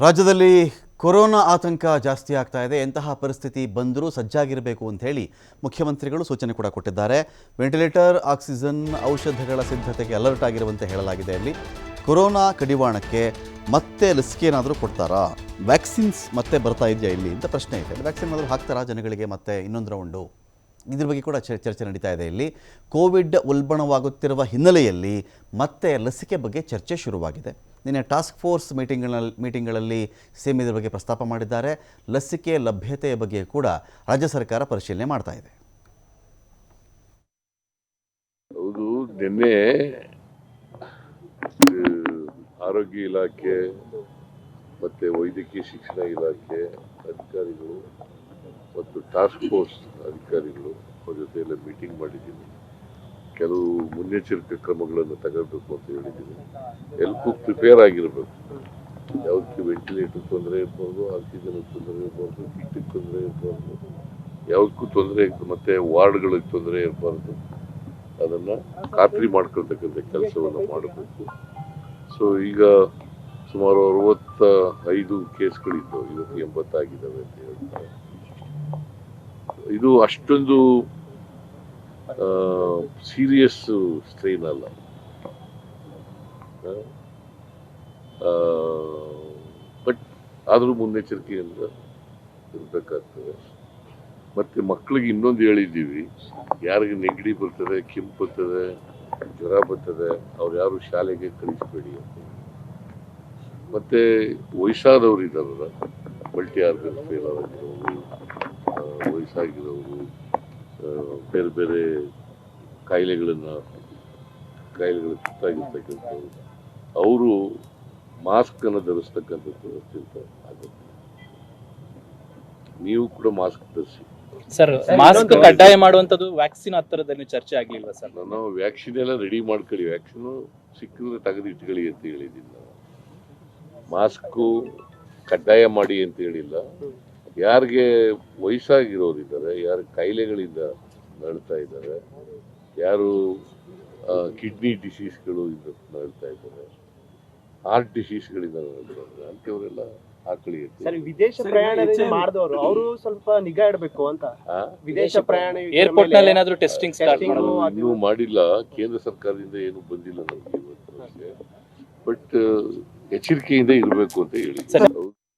ರಾಜ್ಯದಲ್ಲಿ ಕೊರೋನಾ ಆತಂಕ ಜಾಸ್ತಿ ಆಗ್ತಾ ಇದೆ. ಎಂತಹ ಪರಿಸ್ಥಿತಿ ಬಂದರೂ ಸಜ್ಜಾಗಿರಬೇಕು ಅಂತ ಹೇಳಿ ಮುಖ್ಯಮಂತ್ರಿಗಳು ಸೂಚನೆ ಕೂಡ ಕೊಟ್ಟಿದ್ದಾರೆ. ವೆಂಟಿಲೇಟರ್, ಆಕ್ಸಿಜನ್, ಔಷಧಗಳ ಸಿದ್ಧತೆಗೆ ಅಲರ್ಟ್ ಆಗಿರುವಂತೆ ಹೇಳಲಾಗಿದೆ ಅಲ್ಲಿ. ಕೊರೋನಾ ಕಡಿವಾಣಕ್ಕೆ ಮತ್ತೆ ಲಸಿಕೆ ಏನಾದರೂ ಕೊಡ್ತಾರಾ? ವ್ಯಾಕ್ಸಿನ್ಸ್ ಮತ್ತೆ ಬರ್ತಾ ಇದೆಯಾ ಇಲ್ಲಿ ಅಂತ ಪ್ರಶ್ನೆ ಇದೆ. ವ್ಯಾಕ್ಸಿನ್ ಆದರೂ ಹಾಕ್ತಾರಾ ಜನಗಳಿಗೆ ಮತ್ತೆ ಇನ್ನೊಂದು ರೌಂಡು ಇದ್ರ ಬಗ್ಗೆ ಕೂಡ ಚರ್- ಚರ್ಚೆ ನಡೀತಾ ಇದೆ ಇಲ್ಲಿ. ಕೋವಿಡ್ ಉಲ್ಬಣವಾಗುತ್ತಿರುವ ಹಿನ್ನೆಲೆಯಲ್ಲಿ ಮತ್ತೆ ಲಸಿಕೆ ಬಗ್ಗೆ ಚರ್ಚೆ ಶುರುವಾಗಿದೆ. ನಿನ್ನೆ ಟಾಸ್ಕ್ ಫೋರ್ಸ್ ಮೀಟಿಂಗ್ಗಳಲ್ಲಿ ಮೀಟಿಂಗ್ಗಳಲ್ಲಿ ಸಿಎಂ ಇದರ ಬಗ್ಗೆ ಪ್ರಸ್ತಾಪ ಮಾಡಿದ್ದಾರೆ. ಲಸಿಕೆ ಲಭ್ಯತೆಯ ಬಗ್ಗೆ ಕೂಡ ರಾಜ್ಯ ಸರ್ಕಾರ ಪರಿಶೀಲನೆ ಮಾಡ್ತಾ ಇದೆ. ಹೌದು, ನಿನ್ನೆ ಆರೋಗ್ಯ ಇಲಾಖೆ ಮತ್ತೆ ವೈದ್ಯಕೀಯ ಶಿಕ್ಷಣ ಇಲಾಖೆ ಅಧಿಕಾರಿಗಳು ಮತ್ತು ಟಾಸ್ಕ್ ಫೋರ್ಸ್ ಅಧಿಕಾರಿಗಳು ಅವ್ರ ಮೀಟಿಂಗ್ ಮಾಡಿದ್ದೀನಿ ಕೆಲವು ಮುನ್ನೆಚ್ಚರಿಕೆ ಕ್ರಮಗಳನ್ನು ತಗೋಬೇಕು ಅಂತ ಹೇಳಿದ್ದೀನಿ ಎಲ್ಲಕ್ಕೂ ಪ್ರಿಪೇರ್ ಆಗಿರಬೇಕು. ಯಾವುದಕ್ಕೆ ವೆಂಟಿಲೇಟರ್ ತೊಂದರೆ ಇರ್ಬೋದು ಆಕ್ಸಿಜನ್ ತೊಂದರೆ ಇರ್ಬೋದು ಕಿಟ್ಟಿಗೆ ತೊಂದರೆ ಇರ್ಬಾರ್ದು ಯಾವುದಕ್ಕೂ ತೊಂದರೆ ಮತ್ತೆ ವಾರ್ಡ್ಗಳಿಗೆ ತೊಂದರೆ ಇರಬಾರ್ದು. ಅದನ್ನು ಖಾತ್ರಿ ಮಾಡ್ಕೊಳ್ತಕ್ಕಂಥ ಕೆಲಸವನ್ನು ಮಾಡಬೇಕು. ಸೊ ಈಗ ಸುಮಾರು ಅರವತ್ತ ಐದು ಕೇಸ್ಗಳಿದ್ದವು. ಇವತ್ತು ಎಂಬತ್ತಾಗಿದ್ದಾವೆ ಅಂತ ಹೇಳ್ತಾರೆ. ಇದು ಅಷ್ಟೊಂದು ಸೀರಿಯಸ್ ಸ್ಟ್ರೈನ್ ಅಲ್ಲ. ಬಟ್ ಆದರೂ ಮುನ್ನೆಚ್ಚರಿಕೆಯಿಂದ ಇರಬೇಕಾಗ್ತದೆ. ಮತ್ತೆ ಮಕ್ಕಳಿಗೆ ಇನ್ನೊಂದು ಹೇಳಿದ್ದೀವಿ. ಯಾರಿಗೆ ನೆಗಡಿ ಬರ್ತದೆ ಕೆಂಪು ಬರ್ತದೆ, ಜ್ವರ ಬರ್ತದೆ, ಅವ್ರು ಯಾರು ಶಾಲೆಗೆ ಕಳಿಸ್ಬೇಡಿ ಅಂತ. ಮತ್ತೆ ವಯಸ್ಸಾದವ್ರು ಇದ್ದಾರಲ್ಲ ಮಲ್ಟಿ ಆರ್ಗನ್ ಫೇಲ್ ಆಗಿರೋರು ವಯಸ್ಸಾಗಿರೋರು ಬೇರೆ ಬೇರೆ ಕಾಯಿಲೆಗಳನ್ನು ಕಾಯಿಲೆಗಳು ತುತ್ತಾಗಿರ್ತಕ್ಕಂಥವ್ರು ಅವರು ಮಾಸ್ಕ್ ಅನ್ನು ಧರಿಸ್ತಕ್ಕಂಥದ್ದು ಅತ್ಯಂತ ಆಗುತ್ತೆ. ನೀವು ಕೂಡ ಮಾಸ್ಕ್ ಧರಿಸಿ. ಸರ್ ಮಾಸ್ಕ್ ಕಡ್ಡಾಯ ಮಾಡುವಂಥದ್ದು ವ್ಯಾಕ್ಸಿನ್ ಹತ್ತಿರದಲ್ಲಿ ಚರ್ಚೆ ಆಗಲಿಲ್ಲ ಸರ್? ನಾನು ವ್ಯಾಕ್ಸಿನ್ ಎಲ್ಲ ರೆಡಿ ಮಾಡ್ಕೊಳ್ಳಿ. ವ್ಯಾಕ್ಸಿನ್ ಸಿಕ್ಕಿದ್ರೆ ತೆಗೆದು ಇಟ್ಕೊಳ್ಳಿ ಅಂತ ಹೇಳಿದ್ದೀನಿ ನಾವು. ಮಾಸ್ಕು ಕಡ್ಡಾಯ ಮಾಡಿ ಅಂತ ಹೇಳಿಲ್ಲ. ಯಾರಿಗೆ ವಯಸ್ಸಾಗಿರೋರಿದ್ದಾರೆ ಯಾರು ಕಾಯಿಲೆಗಳಿಂದ ನಡ್ತಾ ಇದ್ದಾರೆ ಯಾರು ಕಿಡ್ನಿ ಡಿಸೀಸ್ಗಳು ಇಂದ ನಡ್ತಾ ಇದ್ದಾರೆ ಹಾರ್ಟ್ ಡಿಸೀಸ್ಗಳಿಂದ ನರಳ್ತಾ ಇದ್ದಾರೆ ಅಂಥವರೆಲ್ಲ ಸರ್ ವಿದೇಶ ಪ್ರಯಾಣ ಮಾಡಿದವರು ಅವರು ಸ್ವಲ್ಪ ನಿಗಾ ಇಡಬೇಕು ಅಂತ. ವಿದೇಶ ಪ್ರಯಾಣ ಏರ್ಪೋರ್ಟ್ನಲ್ಲಿ ಏನಾದರೂ ಟೆಸ್ಟಿಂಗ್ ಸ್ಟಾರ್ಟ್ ಇನ್ನೂ ಮಾಡಿಲ್ಲ ಕೇಂದ್ರ ಸರ್ಕಾರದಿಂದ ಏನು ಬಂದಿಲ್ಲ ನಮಗೆ ಇವತ್ತು ಬಟ್ ಎಚ್ಚರಿಕೆಯಿಂದ ಇರಬೇಕು ಅಂತ ಹೇಳಿ.